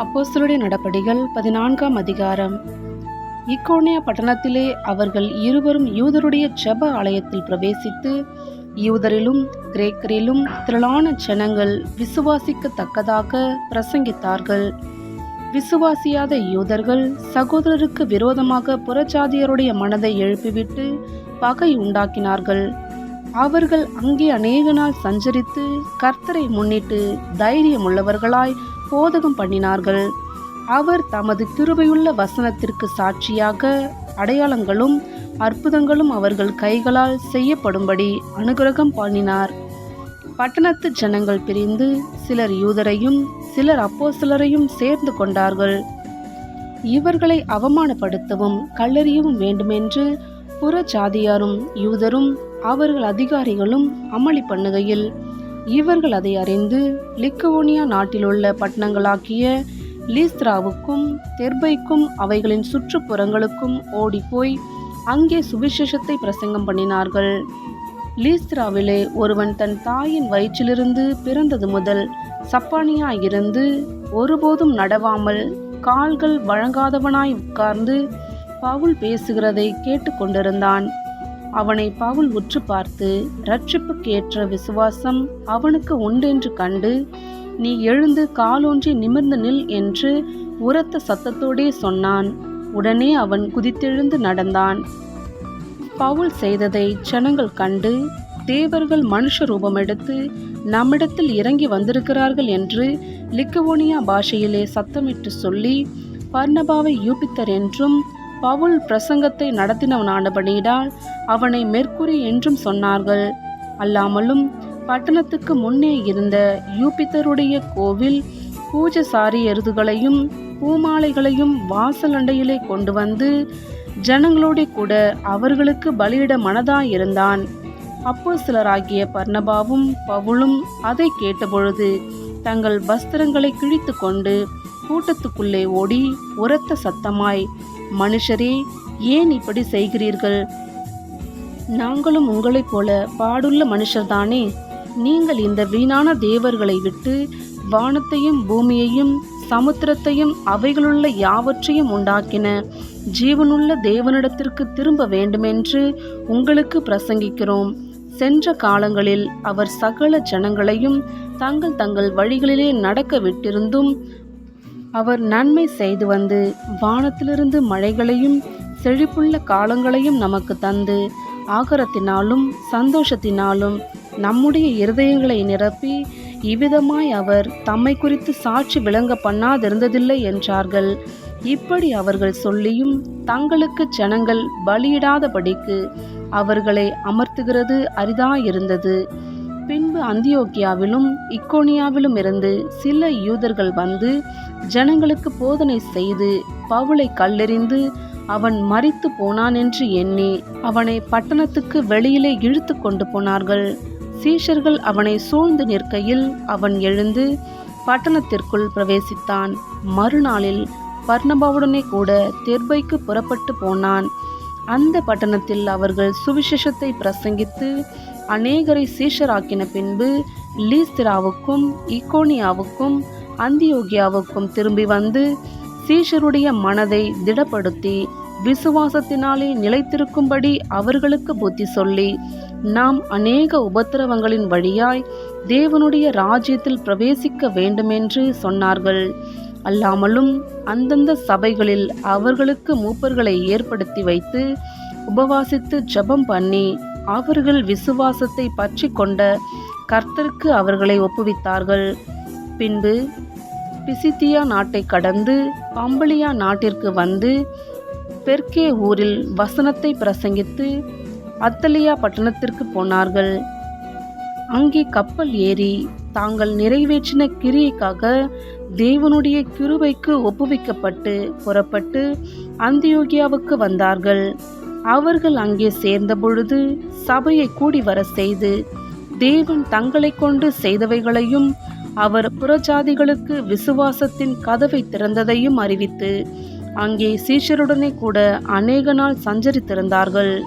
அப்போஸ்தலுடைய நடபடிகள் பதினான்காம் அதிகாரம். இக்கோனிய பட்டணத்திலே அவர்கள் இருவரும் யூதருடைய ஜப ஆலயத்தில் பிரவேசித்து யூதரிலும் கிரேக்கரிலும் திரளான ஜனங்கள் விசுவாசிக்கத்தக்கதாக பிரசங்கித்தார்கள். விசுவாசியாத யூதர்கள் சகோதரருக்கு விரோதமாக புறஜாதியருடைய மனதை எழுப்பிவிட்டு பகை உண்டாக்கினார்கள். அவர்கள் அங்கே அநேக நாள் சஞ்சரித்து கர்த்தரை முன்னிட்டு தைரியமுள்ளவர்களாய் போதகம் பண்ணினார்கள். அவர் தமது கிருபையுள்ள வசனத்திற்கு சாட்சியாக அடையாளங்களும் அற்புதங்களும் அவர்கள் கைகளால் செய்யப்படும்படி அனுகிரகம் பண்ணினார். பட்டணத்து ஜனங்கள் பிரிந்து சிலர் யூதரையும் சிலர் அப்போஸ்தலரையும் சேர்ந்து கொண்டார்கள். இவர்களை அவமானப்படுத்தவும் கல்லறியவும் வேண்டுமென்று புற ஜாதியாரும் யூதரும் அவர்கள் அதிகாரிகளும் அமளி பண்ணுகையில் இவர்கள் அதை அறிந்து லிக்கவோனியா நாட்டிலுள்ள பட்டணங்களாக்கிய லீஸ்திராவுக்கும் தெர்பைக்கும் அவைகளின் சுற்றுப்புறங்களுக்கும் ஓடிப்போய் அங்கே சுவிசேஷத்தை பிரசங்கம் பண்ணினார்கள். லீஸ்திராவிலே ஒருவன் தன் தாயின் வயிற்றிலிருந்து பிறந்தது முதல் சப்பானியாயிருந்து ஒருபோதும் நடவாமல் கால்கள் வழங்காதவனாய் உட்கார்ந்து பவுல் பேசுகிறதை கேட்டுக்கொண்டிருந்தான். அவனை பவுல் உற்று பார்த்து ரட்சிப்புக்கேற்ற விசுவாசம் அவனுக்கு உண்டென்று கண்டு நீ எழுந்து காலோன்றி நிமிர்ந்து நில் என்று உரத்த சத்தத்தோடே சொன்னான். உடனே அவன் குதித்தெழுந்து நடந்தான். பவுல் செய்ததை ஜனங்கள் கண்டு தேவர்கள் மனுஷ ரூபம் எடுத்து நம்மிடத்தில் இறங்கி வந்திருக்கிறார்கள் என்று லிக்கவோனியா பாஷையிலே சத்தமிட்டு சொல்லி பர்ணபாவை யூபித்தர் என்றும் பவுல் பிரசங்கத்தை நடத்தினவனானபடியினால் அவனை மெர்க்குரி என்றும் சொன்னார்கள். அல்லாமலும் பட்டணத்துக்கு முன்னே இருந்த யூபித்தருடைய கோவில் பூஜசாரி எருதுகளையும் பூமாலைகளையும் வாசல் அண்டையிலே கொண்டு வந்து ஜனங்களோட கூட அவர்களுக்கு பலியிட மனதாயிருந்தான். அப்போ சிலராகிய பர்ணபாவும் பவுலும் அதை கேட்டபொழுது தங்கள் வஸ்திரங்களை கிழித்து கொண்டு கூட்டத்துக்குள்ளே ஓடி உரத்த சத்தமாய் மனுஷரே ஏன் இப்படி செய்கிறீர்கள்? நாங்களும் உங்களைப் போல பாடுள்ள மனுஷர்தானே. நீங்கள் இந்த வீணான தேவர்களை விட்டு வானத்தையும் பூமியையும் சமுத்திரத்தையும் அவைகளுள்ள யாவற்றையும் உண்டாக்கின ஜீவனுள்ள தேவனிடத்திற்கு திரும்ப வேண்டுமென்று உங்களுக்கு பிரசங்கிக்கிறோம். சென்ற காலங்களில் அவர் சகல ஜனங்களையும் தங்கள் தங்கள் வழிகளிலே நடக்க விட்டிருந்தும் அவர் நன்மை செய்து வந்து வானத்திலிருந்து மழைகளையும் செழிப்புள்ள காலங்களையும் நமக்கு தந்து ஆகரத்தினாலும் சந்தோஷத்தினாலும் நம்முடைய இருதயங்களை நிரப்பி இவ்விதமாய் அவர் தம்மை குறித்து சாட்சி விளங்க பண்ணாதிருந்ததில்லை என்றார்கள். இப்படி அவர்கள் சொல்லியும் தங்களுக்கு ஜனங்கள் பலியிடாதபடிக்கு அவர்களை அமர்த்துகிறது அரிதாயிருந்தது. அந்தியோக்கியாவிலும் இக்கோனியாவிலும் இருந்து சில யூதர்கள் வந்து ஜனங்களுக்கு போதனை செய்து பவுலை கல்லெறிந்து அவன் மறித்து போனான் என்று எண்ணி அவனை பட்டணத்துக்கு வெளியிலே இழுத்து கொண்டு போனார்கள். சீஷர்கள் அவனை சூழ்ந்து நிற்கையில் அவன் எழுந்து பட்டணத்திற்குள் பிரவேசித்தான். மறுநாளில் பர்ணபாவுடனே கூட தெர்பைக்கு புறப்பட்டு போனான். அந்த பட்டணத்தில் அவர்கள் சுவிசேஷத்தை பிரசங்கித்து அநேகரை சீஷராக்கின பின்பு லீஸ்திராவுக்கும் இக்கோனியாவுக்கும் அந்தியோகியாவுக்கும் திரும்பி வந்து சீஷருடைய மனதை திடப்படுத்தி விசுவாசத்தினாலே நிலைத்திருக்கும்படி அவர்களுக்கு புத்தி சொல்லி நாம் அநேக உபத்திரவங்களின் வழியாய் தேவனுடைய ராஜ்யத்தில் பிரவேசிக்க வேண்டுமென்று சொன்னார்கள். அல்லாமலும் அந்தந்த சபைகளில் அவர்களுக்கு மூப்பர்களை ஏற்படுத்தி வைத்து உபவாசித்து ஜெபம் பண்ணி அவர்கள் விசுவாசத்தை பற்றி கொண்ட கர்த்தருக்கு அவர்களை ஒப்புவித்தார்கள். பின்பு பிசித்தியா நாட்டை கடந்து பம்பளியா நாட்டிற்கு வந்து பெர்கே ஊரில் வசனத்தை பிரசங்கித்து அத்தலியா பட்டணத்திற்கு போனார்கள். அங்கே கப்பல் ஏறி தாங்கள் நிறைவேற்றின கிரியைக்காக தேவனுடைய கிருபைக்கு ஒப்புவிக்கப்பட்டு புறப்பட்டு அந்தியோகியாவுக்கு வந்தார்கள். அவர்கள் அங்கே சேர்ந்த பொழுது சபையை கூடி வர செய்து தேவன் தங்களை கொண்டு செய்தவைகளையும் அவர் புறஜாதிகளுக்கு விசுவாசத்தின் கதவை திறந்ததையும் அறிவித்து அங்கே சீஷருடனே கூட அநேக நாள் சஞ்சரித்திருந்தார்கள்.